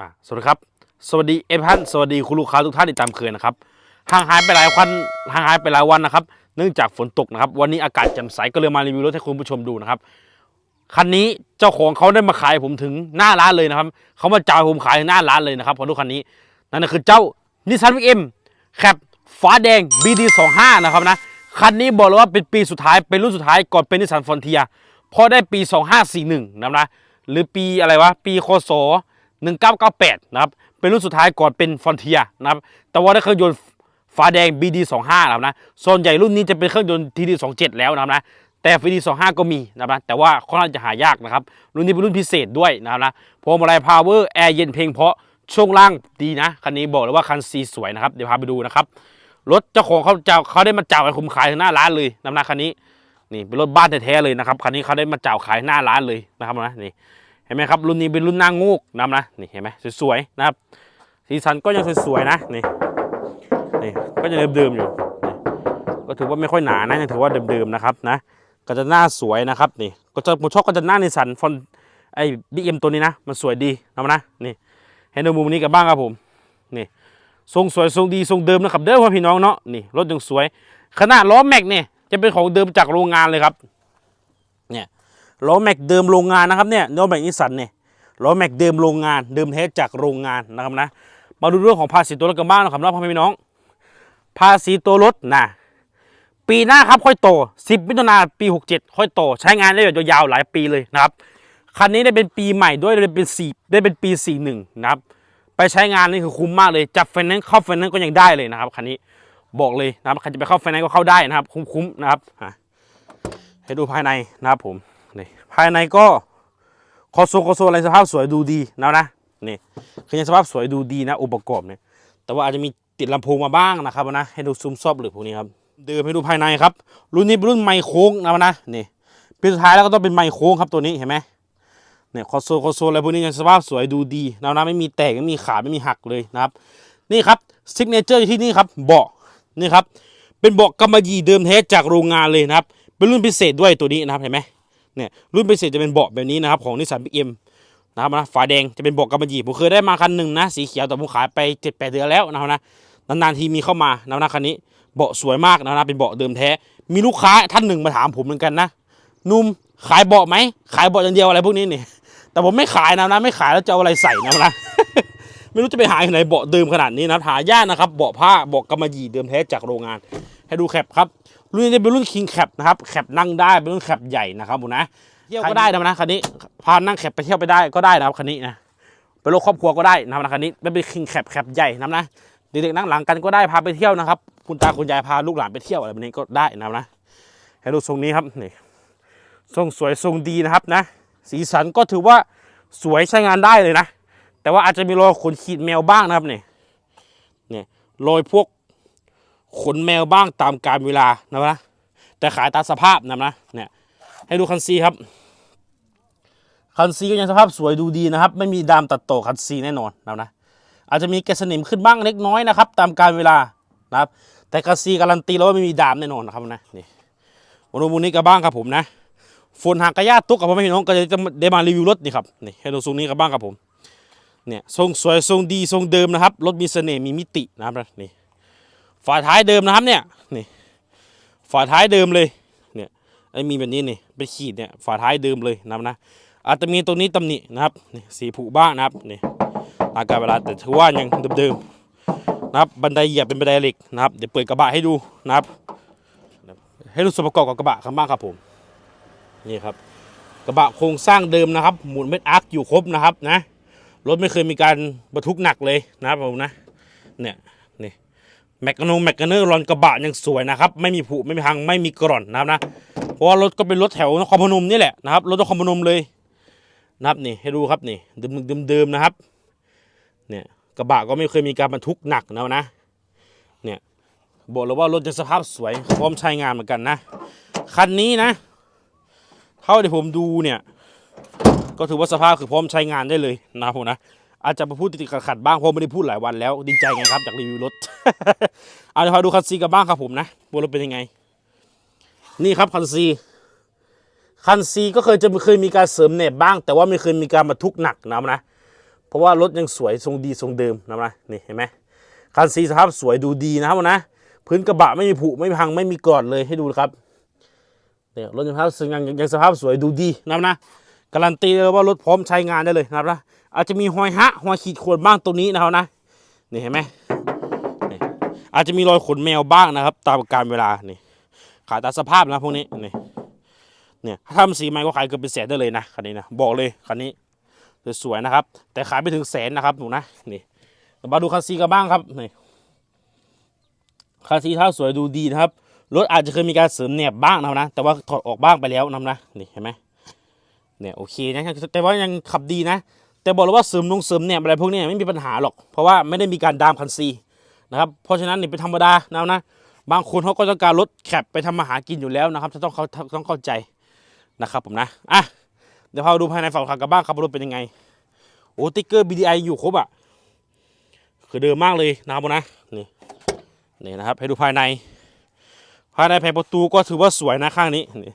อะสวัสดีครับ สวัสดีเอฟท่านสวัสดีคุณลูกค้าทุกท่านที่ตามเคยนะครับห่างหายไปหลายวันห่างหายไปหลายวันนะครับ เนื่องจากฝนตกนะครับ วันนี้อากาศแจ่มใสก็เลยมารีวิวรถให้คุณผู้ชมดูนะครับคันนี้เจ้าของเขาได้มาขายผมถึงหน้าร้านเลยนะครับเขามาจ่ายผมขายหน้าร้านเลยนะครับพอรถคันนี้นั่นคือเจ้านิสสันวิกเอ็มแคปฟ้าแดง BD25 นะครับนะคันนี้บอกเลยว่าเป็นปีสุดท้ายเป็นรุ่นสุดท้ายก่อนเป็นนิสสันฟอนเทียพอได้ปี 2541นะครับนะหรือปีอะไรวะปีคศ 1998 นะครับ เป็นรุ่นสุดท้ายก่อนเป็นฟอนเทียนะครับ แต่ว่าได้เครื่องยนต์ฟ้าแดง BD25 นะครับนะ ส่วนใหญ่รุ่นนี้จะเป็นเครื่องยนต์ TD27 แล้วนะครับนะ แต่ BD25 ก็มีนะครับนะแต่ว่าค่อนข้างจะหายากนะครับ รุ่นนี้เป็นรุ่นพิเศษด้วยนะครับนะพวงมาลัยพาวเวอร์แอร์เย็นเพลงเพราะช่วงล่างดีนะ คันนี้บอกเลยว่าคันซีสวยนะครับ เดี๋ยวพาไปดูนะครับ รถเจ้าของเขาจะเขาได้มาจ่ายให้มขายถึงหน้าร้านเลยนะครับนะคันนี้ นี่เป็นรถบ้านแท้ๆเลยนะครับ คันนี้เขาได้มาจ่ายขายหน้าร้านเลยนะครับนะ นี่ เห็นไหมครับรุ่นนี้เป็นรุ่นหนางงูกนะนะนี่เห็นไหมสวยๆนะครับสีสันก็ยังสวยๆนะนี่นี่ก็ยังเดิมๆอยู่ก็ถือว่าไม่ค่อยหนานะยังถือว่าเดิมๆนะครับนะก็จะหน้าสวยนะครับนี่ก็จะผมชอบก็จะหน้าในสันฟอนไอ้บีเอ็มตัวนี้นะ มันสวยดีนะนะนี่ให้ดูมุมนี้กันบ้างครับผมนี่ทรงสวยทรงดีทรงเดิมนะครับเด้อพ่อพี่น้องเนาะนี่รถยังสวย ขนาดล้อแม็กเนี่ยจะเป็นของเดิมจากโรงงานเลยครับเนี่ย ล้อแม็กเดิมโรงงานนะครับเนี่ยล้อแม็กนิสันเนี่ยล้อแม็กเดิมโรงงานเดิมแท้จากโรงงานนะครับนะมาดูเรื่องของภาษีตัวรถกันบ้างนะครับนะพ่อแม่พี่น้อง ภาษีตัวรถนะปีหน้าครับค่อยโต 10มิถุนาปี 67 ค่อยโต ใช้งานได้แบบยาวๆหลายปีเลยนะครับคันนี้ได้เป็นปีใหม่ด้วยได้เป็น4ได้เป็นปี 41 นะครับไปใช้งานนี่คือคุ้มมากเลยจับไฟแนนซ์เข้าไฟแนนซ์ก็ยังได้เลยนะครับคันนี้บอกเลยนะครับใครจะไปเข้าไฟแนนซ์ก็เข้าได้นะครับ คุ้มๆนะครับให้ดูภายในนะครับผม ภายในก็คอโซคอโซอะไรสภาพสวยดูดีนะนะนี่คือยังสภาพสวยดูดีนะองค์ประกอบเนี่ยแต่ว่าอาจจะมีติดลำโพงมาบ้างนะครับนะให้ดูซูมซอบหรือพวกนี้ครับเดิมให้ดูภายในครับ รุ่นนี้เป็นรุ่นไมโค้งนะนะนี่ปีสุดท้ายแล้วก็ต้องเป็นไมโค้งครับตัวนี้เห็นไหมเนี่ยคอโซคอโซอะไรพวกนี้ยังสภาพสวยดูดีนะนะไม่มีแตกไม่มีขาดไม่มีหักเลยนะครับ นี่ครับซิกเนเจอร์ที่นี่ครับเบาะนี่ครับเป็นเบาะกำมะหยี่เดิมแท้จากโรงงานเลยนะครับ เป็นรุ่นพิเศษด้วยตัวนี้นะครับเห็นไหม เนี่ยรุ่นพิเศษจะเป็นเบาะแบบนี้นะครับของนิสสันบีเอ็มนะครับนะฝาแดงจะเป็นเบาะกำมะหยี่ผมเคยได้มาคันหนึ่งนะสีเขียวแต่ผมขายไป7จ็ดแปดเดือนแล้วนะครับนะนานๆทีมีเข้ามานะครับนะคันนี้เบาะสวยมากนะครับนะเป็นเบาะเดิมแท้ มีลูกค้าท่านหนึ่งมาถามผมเหมือนกันนะนุ่มขายเบาะไหมขายเบาะอย่างเดียวอะไรพวกนี้เนี่ยแต่ผมไม่ขายนะนะไม่ขายแล้วจะเอาอะไรใส่นะนะไม่รู้จะไปหาที่ไหนเบาะเดิมขนาดนี้นะหายากนะครับเบาะผ้าเบาะกำมะหยี่เดิมแท้จากโรงงาน ให้ดูแคปครับ รุ่นนี้เป็นรุ่นคิงแคปนะครับแคปนั่งได้เป็นรุ่นแคปใหญ่นะครับผมนะเที่ยวก็ได้นะนะคันนี้พานั่งแคปไปเที่ยวไปได้ก็ได้นะครับคันนี้นะเป็นรถครอบครัวก็ได้นะครับนะคันนี้ไม่เป็นคิงแคปแคปใหญ่นะครับนะเด็กๆนั่งหลังกันก็ได้พาไปเที่ยวนะครับ คุณตาคุณยายพาลูกหลานไปเที่ยวอะไรแบบนี้ก็ได้นะครับนะให้ดูทรงนี้ครับนี่ทรงสวยทรงดีนะครับนะ สีสันก็ถือว่าสวยใช้งานได้เลยนะ แต่ว่าอาจจะมีรอยขนขีดแมวบ้างนะครับเนี่ยเนี่ยรอยพวก ขนแมวบ้างตามกาลเวลานะนะแต่ขายตามสภาพนะนะเนี่ยให้ดูคันซีครับ คันซีก็ยังสภาพสวยดูดีนะครับ ไม่มีดามตัดโตคันซีแน่นอนนะนะอาจจะมีแกะสนิมขึ้นบ้างเล็กน้อยนะครับ ตามการเวลานะครับ แต่คันซีการันตีแล้วว่าไม่มีดามแน่นอนนะครับนะนี่มาดูมูนี้กันบ้างครับผมนะฝนหากระยาตุกกับพ่อแม่พี่น้องก็จะได้มารีวิวรถนี่ครับนี่ให้ดูทรงนี้กันบ้างครับผมเนี่ยทรงสวยทรงดีทรงเดิมนะครับรถมีเสน่ห์มีมิตินะครับนี่ ฝาท้ายเดิมนะครับเนี่ยนี่ฝาท้ายเดิมเลยเนี่ยไอ้มีแบบนี้นี่เป็นขีดเนี่ยฝาท้ายเดิมเลยนะครับนะอาจจะมีตรงนี้ตำหนินะครับนี่สีผุบ้างนะครับนี่อาการเวลาแต่ถือว่ายังเดิมๆนะครับบันไดเหยียบเป็นบันไดเหล็กนะครับเดี๋ยวเปิดกระบะให้ดูนะครับ ให้ดูส่วนประกอบกับกระบะข้างบ้างครับผมนี่ครับกระบะโครงสร้างเดิมนะครับ หมุนเม็ดอาร์คอยู่ครบนะครับนะรถไม่เคยมีการบรรทุกหนักเลยนะครับผมนะเนี่ย แมกกาโนแมกเนอร์รอนกระบะยังสวยนะครับ ไม่มีผุไม่มีพังไม่มีกร่อนนะครับนะเพราะว่ารถก็เป็นรถแถวนครพนมนี่แหละนะครับรถนครพนมเลยนะครับนี่ให้ดูครับนี่เดิมเดิมเดิมนะครับเนี่ยกระบะก็ไม่เคยมีการบรรทุกหนักนะนะเนี่ยบอกเลยว่ารถจะสภาพสวยพร้อมใช้งานเหมือนกันนะคันนี้นะ เท่าที่ผมดูเนี่ย ก็ถือว่าสภาพคือพร้อมใช้งานได้เลยนะครับผมนะ อาจจะมาพูดติดขัดบ้างเพราะไม่ได้พูดหลายวันแล้วดีใจไงครับจากรีวิวรถ เอาเดี๋ยวพาดูคันซีกันบ้างครับผมนะว่ารถเป็นยังไง นี่ครับคันซีคันซีก็เคยจะเคยมีการเสริมเน็บบ้าง แต่ว่าไม่เคยมีการบรรทุกหนักนะนะ เพราะว่ารถยังสวยทรงดีทรงเดิมนะนะนี่เห็นไหมคันสีสภาพสวยดูดีนะครับนะ พื้นกระบะไม่มีผุไม่พังไม่มีกอดเลยให้ดูครับเนี่ยรถยังสภาพยังยังสภาพสวยดูดีนะนะการันตีเลยว่ารถพร้อมใช้งานได้เลยนะครับนะ อาจจะมีหอยฮะหอยขีดข่วนบ้างตรงนี้นะครับนะนี่เห็นไหมนี่อาจจะมีรอยขนแมวบ้างนะครับ ตามกาลเวลานี่ขายตามสภาพนะพวกนี้นี่เนี่ยถ้าทำสีใหม่ก็ขายเกือบเป็นแสนได้เลยนะคันนี้นะบอกเลยคันนี้สวยๆนะครับ แต่ขายไม่ถึงแสนนะครับหนูนะนี่มาดูคันซีกันบ้างครับนี่คาซีเท้าสวยดูดีนะครับรถอาจจะเคยมีการเสริมแหนบบ้างนะครับนะ แต่ว่าถอดออกบ้างไปแล้วนะนะนี่เห็นไหมเนี่ยโอเคนะแต่ว่ายังขับดีนะ แต่บอกเลยว่าเสริมนงเสริมแหนบอะไรพวกนี้ไม่มีปัญหาหรอก เพราะว่าไม่ได้มีการดามคันซีนะครับเพราะฉะนั้นนี่เป็นธรรมดานะนะบางคนเขาก็ต้องการรถแคปไปทำมาหากินอยู่แล้วนะครับจะต้องเขาต้องเข้าใจนะครับผมนะอะเดี๋ยวพาดูภายในฝั่งขับกันบ้างครับรถเป็นยังไงโอ้ติ๊กเกอร์ BDI อยู่ครบอะคือเดิมมากเลยนะครับผมนะนี่นี่นะครับให้ดูภายใน ภายในแผงประตูก็ถือว่าสวยนะข้างนี้นี่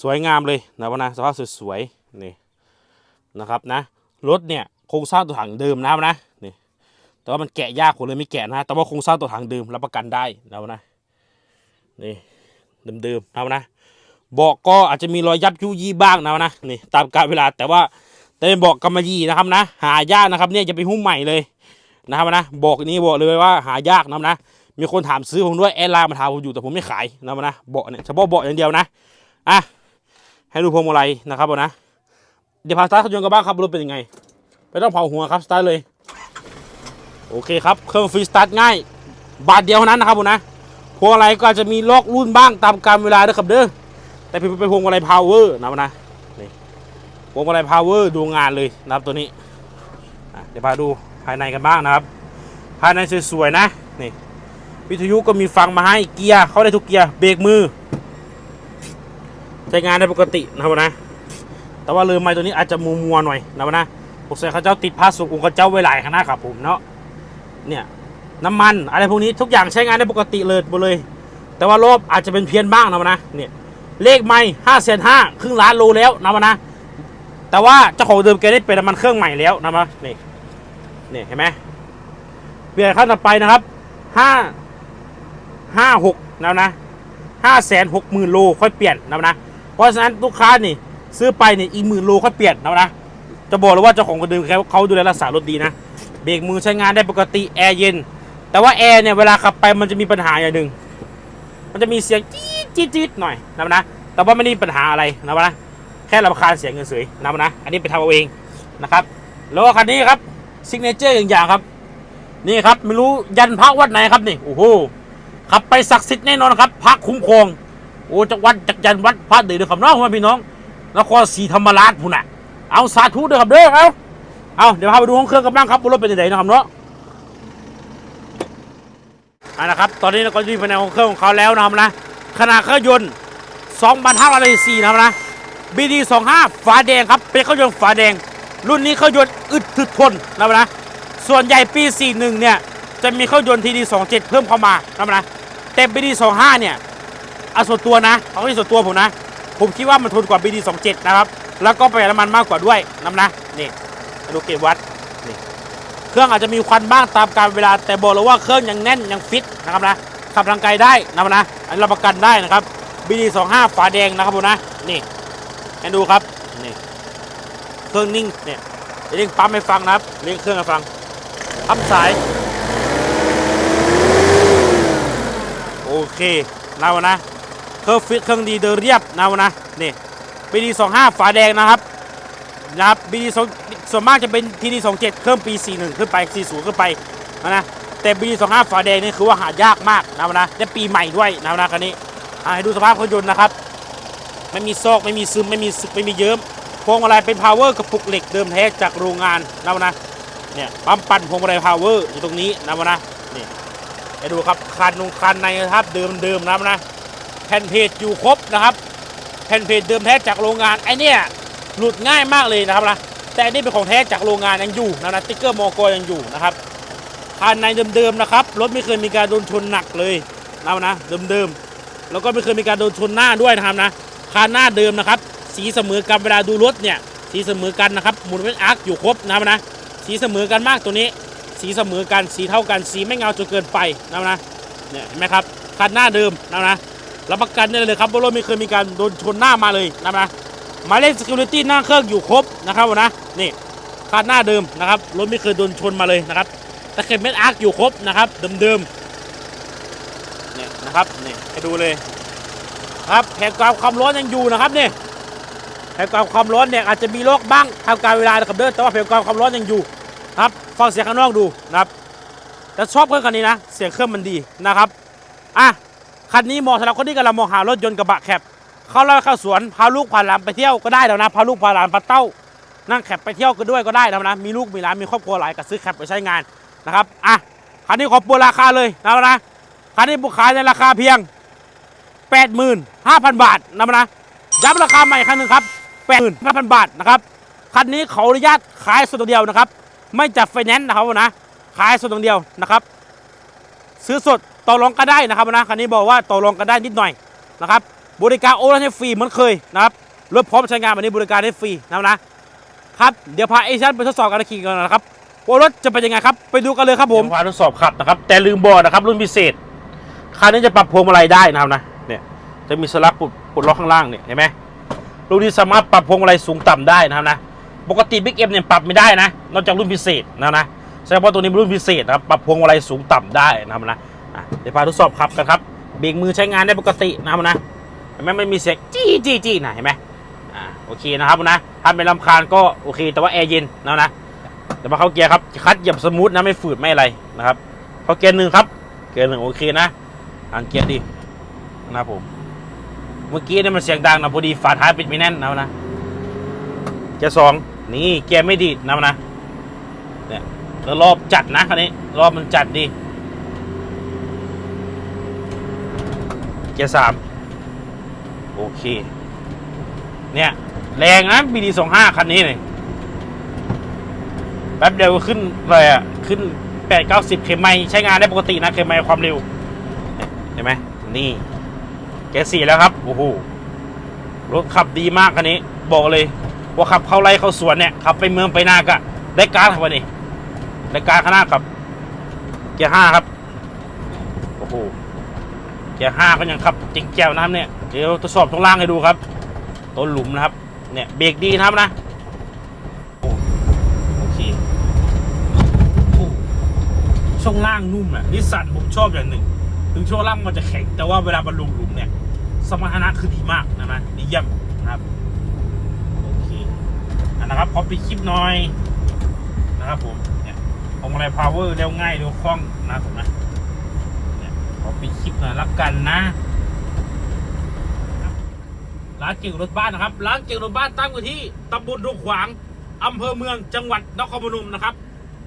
สวยงามเลยนะวะนะสภาพสวยๆนี่นะครับนะ รถเนี่ยโครงสร้างตัวถังเดิมนะครับนะนี่แต่ว่ามันแกะยากคนเลยไม่แกะนะแต่ว่าโครงสร้างตัวถังเดิมรับประกันได้นะวะนะนี่เดิมๆนะวะนะเบอกก็อาจจะมีรอยยับยุยี่บ้างนะวะนะนี่ตามกาลเวลาแต่ว่าแต่เป็นเบอกกำมะหยี่นะครับนะ หายากนะครับเนี่ยจะไปหุ้มใหม่เลยนะครับนะบอกนี้บอกเลยว่าหายากนะครับนะมีคนถามซื้อผมด้วยแอดไลน์มาถามผมอยู่แต่ผมไม่ขายนะครับนะเบาะเนี่ยเฉพาะเบาะอย่างเดียวนะอะให้ดูพวงมาลัยนะครับนะ เดี๋ยวพาสตาร์ทเครื่องยนต์กันบ้างครับรถเป็นยังไงไม่ต้องเผาหัวครับสตาร์ทเลย โอเคครับ เครื่องฟรีสตาร์ทง่าย บาทเดียวเท่านั้นนะครับผมนะพวงมาลัยก็จะมีลอกรุ่นบ้างตามกาลเวลาด้วยครับเด้อแต่เป็นเป็นพวงมาลัยพาวเวอร์นะนะนี่พวงมาลัยพาวเวอร์ดูงานเลยนะครับตัวนี้เดี๋ยวพาดูภายในกันบ้างนะครับ ภายในสวยๆนะนี่วิทยุก็มีฟังมาให้เกียร์เข้าได้ทุกเกียร์เบรกมือ ใช้งานได้ปกตินะครับนะ แต่ว่าเรือไม้ตัวนี้อาจจะมัวมัวหน่อยนะครับนะผมใส่ข้าเจ้าติดผ้าสุกุงข้าเจ้าไว้หลายขนาดครับผมเนาะเนี่ยน้ำมันอะไรพวกนี้ทุกอย่างใช้งานได้ปกติเลยหมดเลย แต่ว่ารอบอาจจะเป็นเพี้ยนบ้างนะครับนะเนี่ยเลขไม่ห้าแสนห้าครึ่งล้านโลแล้วนะครับนะแต่ว่าเจ้าของเดิมแกได้เป็นน้ำมันเครื่องใหม่แล้วนะครับนี่นี่เห็นไหมเปลี่ยนขั้นต่อไปนะครับห้าห้าหกแล้วนะห้าแสนหกหมื่นโลค่อยเปลี่ยนนะนะ เพราะฉะนั้นลูกค้านี่ ซื้อไปเนี่ยอีกหมื่นโลค่อยเปลี่ยนนะนะ จะบอกเลยว่าเจ้าของคนเดิมเขาเขาดูแลรักษารถดีนะ เบรกมือใช้งานได้ปกติแอร์เย็น แต่ว่าแอร์เนี่ยเวลาขับไปมันจะมีปัญหาอย่างหนึ่ง มันจะมีเสียงจี๊ดจี๊ดจี๊ดหน่อยนะนะ แต่ว่าไม่ได้มีปัญหาอะไรนะนะ แค่รำคาญเสียงเฉยนะนะ อันนี้ไปทำเอาเองนะครับ แล้วคันนี้ครับซิกเนเจอร์อย่างอย่างครับ นี่ครับไม่รู้ยันพระวัดไหนครับนี่ โอ้โห ขับไปศักดิ์สิทธิ์แน่นอนครับพระคุ้มครอง โอ้จากวัดจากยันวัดพระเดือดครับน้องพี่น้อง นครศรีธรรมราชพุ่นน่ะเอาสาธุเด้อครับเด้อเอาเอาเดี๋ยวพาไปดูห้องเครื่องกันบ้างครับว่ารถเป็นยังไงนะครับเนาะอ่านะครับตอนนี้เราก็อยู่ภายในห้องเครื่องของเขาแล้วนะครับนะขนาดเครื่องยนต์2,500ซีนะครับนะ BD 25 ฝาแดงครับเป็นเครื่องยนต์ฝาแดง รุ่นนี้เครื่องยนต์อึดถึกทนนะครับนะส่วนใหญ่ปี 41 เนี่ยจะมีเครื่องยนต์ทีดี27 เพิ่มเข้ามานะครับนะแต่ BD 25 เนี่ยเอาส่วนตัวนะเอาที่ส่วนตัวผมนะ ผมคิดว่ามันทนกว่า BD 27 นะครับ แล้วก็ประหยัดน้ำมันมากกว่าด้วยนะครับนะนี่ดูเก็บวัดนี่เครื่องอาจจะมีควันบ้างตามกาลเวลาแต่บอกเลยว่าเครื่องยังแน่นยังฟิตนะครับนะขับทางไกลได้นะครับนะอันรับประกันได้นะครับ BD 25 ฝาแดงนะครับผมนะนี่ให้ดูครับนี่เครื่องนิ่งเนี่ยเร่งปั๊มให้ฟังนะครับเร่งเครื่องให้ฟังพับสายโอเคนะวนะ เครื่องฟิตเครื่องดีเดินเรียบนะวะนะนี่ปีดี25ฝาแดงนะครับนะครับปีดีส่วนมากจะเป็นทีดี27เครื่องปี41ขึ้นไป40ขึ้นไปนะนะแต่ปีดี25ฝาแดงนี่คือว่าหายากมากนะวะนะได้ปีใหม่ด้วยนะวะนะคันนี้ให้ดูสภาพเครื่องยนต์นะครับไม่มีซอกไม่มีซึมไม่มีสึกไม่มีเยิ้มพวงมาลัยเป็นพาวเวอร์กระปุกเหล็กเดิมแท้จากโรงงานนะวะนะเนี่ยปั๊มปั่นพวงมาลัยพาวเวอร์อยู่ตรงนี้นะวะนะนี่ให้ดูครับคันนงคันในนะครับเดิมเดิมนะวะนะ แผ่นเพจอยู่ครบนะครับ แผ่นเพจเดิมแท้จากโรงงานไอเนี่ยหลุดง่ายมากเลยนะครับนะแต่อันนี้เป็นของแท้จากโรงงานยังอยู่นะนะติ๊กเกอร์มอกอยังอยู่นะครับคันในเดิมๆนะครับรถไม่เคยมีการโดนชนหนักเลยนะวะนะเดิมๆแล้วก็ไม่เคยมีการโดนชนหน้าด้วยนะครับนะคันหน้าเดิมนะครับ สีเสมอกันเวลาดูรถเนี่ยสีเสมอกันนะครับหมุนเป็นอาร์คอยู่ครบนะครับนะสีเสมอกันมากตัวนี้ สีเสมอกันสีเท่ากันสีไม่เงาจนเกินไปนะนะเนี่ยเห็นไหมครับคันหน้าเดิมนะนะ รับประกันได้เลยครับว่ารถไม่เคยมีการโดนชนหน้ามาเลยนะนะหมายเลข security หน้าเครื่องอยู่ครบนะครับนะนี่คันหน้าเดิมนะครับรถไม่เคยโดนชนมาเลยนะครับตะเข็บเม็ดอาร์คอยู่ครบนะครับเดิมๆเนี่ยนะครับนี่ให้ดูเลยครับแผงกราวความร้อนยังอยู่นะครับนี่แผงกราวความร้อนเนี่ยอาจจะมีโรคบ้างทางการเวลานะครับเด้อแต่ว่าแผงกราวความร้อนยังอยู่ครับฟังเสียงข้างนอกดูนะครับแต่ชอบเครื่องคันนี้นะ เสียงเครื่องมันดีนะครับอะ คันนี้เหมาะสำหรับคนที่กำลังมองหารถยนต์กระบะแคบเข้าไร่เข้าสวนพาลูกพาหลานไปเที่ยวก็ได้แล้วนะพาลูกพาหลานพาเต้า นั่งแคบไปเที่ยวกันด้วยก็ได้แล้วนะมีลูกมีหลานมีครอบครัวหลายก็ซื้อแคบไปใช้งานนะครับอะคันนี้ขอโปรราคาเลยนะนะคันนี้บุกขายในราคาเพียง 85,000 บาทนะนะย้ำราคาใหม่ครั้งหนึ่งครับ85,000 บาทนะครับคันนี้เขออนุญาตขายส่วนตัวเดียวนะครับ ไม่จับไฟแนนซ์นะครับนะขายสดอย่างเดียวนะครับ ซื้อสด ต่อรองกันได้นะครับนะคันนี้บอกว่าต่อรองกันได้นิดหน่อยนะครับบริการโอนให้ฟรีเหมือนเคยนะครับรถพร้อมใช้งานแบบนี้บริการให้ฟรีนะครับนะครับเดี๋ยวพาเอชันไปทดสอบการขี่กันนะครับว่ารถจะเป็นยังไงครับไปดูกันเลยครับผมพาทดสอบขับนะครับ แต่ลืมบอกนะครับรุ่นพิเศษคันนี้จะปรับพวงมาลัยได้นะครับนะเนี่ยจะมีสลักปุดปุดล็อกข้างล่างเนี่ยเห็นไหมรุ่นนี้สามารถปรับพวงมาลัยสูงต่ำได้นะครับนะปกติบิ๊กเอ็มเนี่ยปรับไม่ได้นะนอกจากรุ่นพิเศษนะนะแสดงว่าตัวนี้เป็นรุ่นพิเศษนะครับปรับพวงมาลัยสูงต่ำได้นะครับนะ เดี๋ยวพาทดสอบขับกันครับเบรกมือใช้งานได้ปกตินะครับนะเห็นไหมไม่มีเสียงจี้จี้จี้นะเห็นไหมอ่าโอเคนะครับนะถ้าเป็นลำคาญก็โอเค แต่ว่าแอร์เย็นนะนะเดี๋ยวมาเข้าเกียร์ครับคัดเหยียบสมูทนะไม่ฝืดไม่อะไรนะครับเข้าเกียร์หนึ่งครับ เกียร์หนึ่งโอเคนะอ่านเกียร์ดีนะครับผมเมื่อกี้เนี่ยมันเสียงดังนะพอดีฝาท้ายปิดไม่แน่นนะนะเกียร์สองนี่เกียร์ไม่ดีนะมันนะเนี่ยแล้วรอบจัดนะคันนี้รอบมันจัดดี เกียร์สามโอเค เนี่ย แรงนะ BD สองห้าคันนี้เลยแป๊บเดียวขึ้นอะไรอะ ขึ้นแปดเก้าสิบเคมไมใช้งานได้ปกตินะเคมไมความเร็ว เห็นไหมนี่ เกียร์สี่แล้วครับ โอ้โห รถขับดีมากคันนี้ บอกเลย ว่าขับเข้าไร่เข้าสวนเนี่ย ขับไปเมืองไปนากะได้การครับวันนี้ได้การขนาดครับ เกียร์ห้าครับ โอ้โห เกียร์ห้าก็ยังขับจริงแจ๋วนะครับเนี่ยเดี๋ยวทดสอบตรงล่างให้ดูครับต้นหลุมนะครับเนี่ยเบรกดีนะครับนะโอ้โอเคโอ้ช่วงล่างนุ่มอะนิสสันผมชอบอย่างหนึ่ง ถึงช่วงล่างมันจะแข็ง แต่ว่าเวลามันลงหลุมเนี่ย สมรรถนะคือดีมากนะนะดีเยี่ยมนะครับโอเคอันนะครับขอปิดคลิปหน่อยนะครับผมเนี่ยของอะไรพาวเวอร์เร็วง่ายเร็วคล่องนะผมนะเนี่ยขอปิดคลิป หน่อยละกันนะร้านเก่งรถบ้านนะครับร้านเก่งรถบ้านตั้งอยู่ที่ตำบลดงขวางอำเภอเมืองจังหวัดนครพนมนะครับ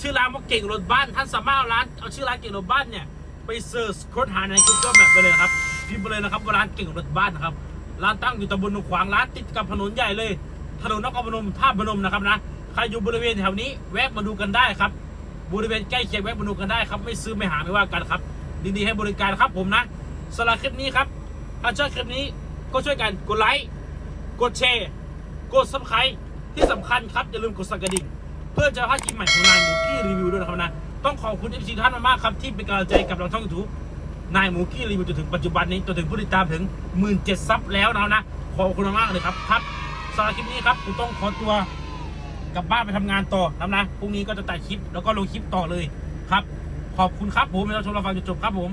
ชื่อร้านว่าเก่งรถบ้านท่านสามารถเอาร้านเอาชื่อร้านเก่งรถบ้านเนี่ยไปเซิร์ชค้นหาใน Google Map ไปเลยครับพิมพ์ไปเลยนะครับว่าร้านเก่งรถบ้านนะครับร้านตั้งอยู่ตำบลหนองขวางร้านติดกับถนนใหญ่เลย ถนนนครพนมท่าพนมนะครับนะใครอยู่บริเวณแถวนี้แวะมาดูกันได้ครับบริเวณใกล้เคียงแวะมาดูกันได้ครับไม่ซื้อไม่หาไม่ว่ากันครับ ยินดีให้บริการครับผมนะสำหรับคลิปนี้ครับ ถ้าชอบคลิปนี้ก็ช่วยกันกดไลค์กดแชร์กดซับสไครต์ที่สำคัญครับ อย่าลืมกดสั่นกระดิ่ง เพื่อจะพลาดคลิปใหม่ของนายหมูกี้รีวิวด้วยนะครับนะ ต้องขอบคุณเอฟซีท่านมากๆครับ ที่เป็นกำลังใจกับเราช่องยูทูบนายหมูกี้รีวิวจนถึงปัจจุบันนี้จนถึงผู้ติดตามถึงหมื่นเจ็ดซับแล้วนะนะ ขอบคุณมากเลยครับครับสำหรับคลิปนี้ครับผมต้องขอตัวกลับบ้านไปทำงานต่อนะนะพรุ่งนี้ก็จะตัดคลิปแล้วก็ลงคลิปต่อเลยครับ ขอบคุณครับผมที่เราชมเราฟังจนจบครับผม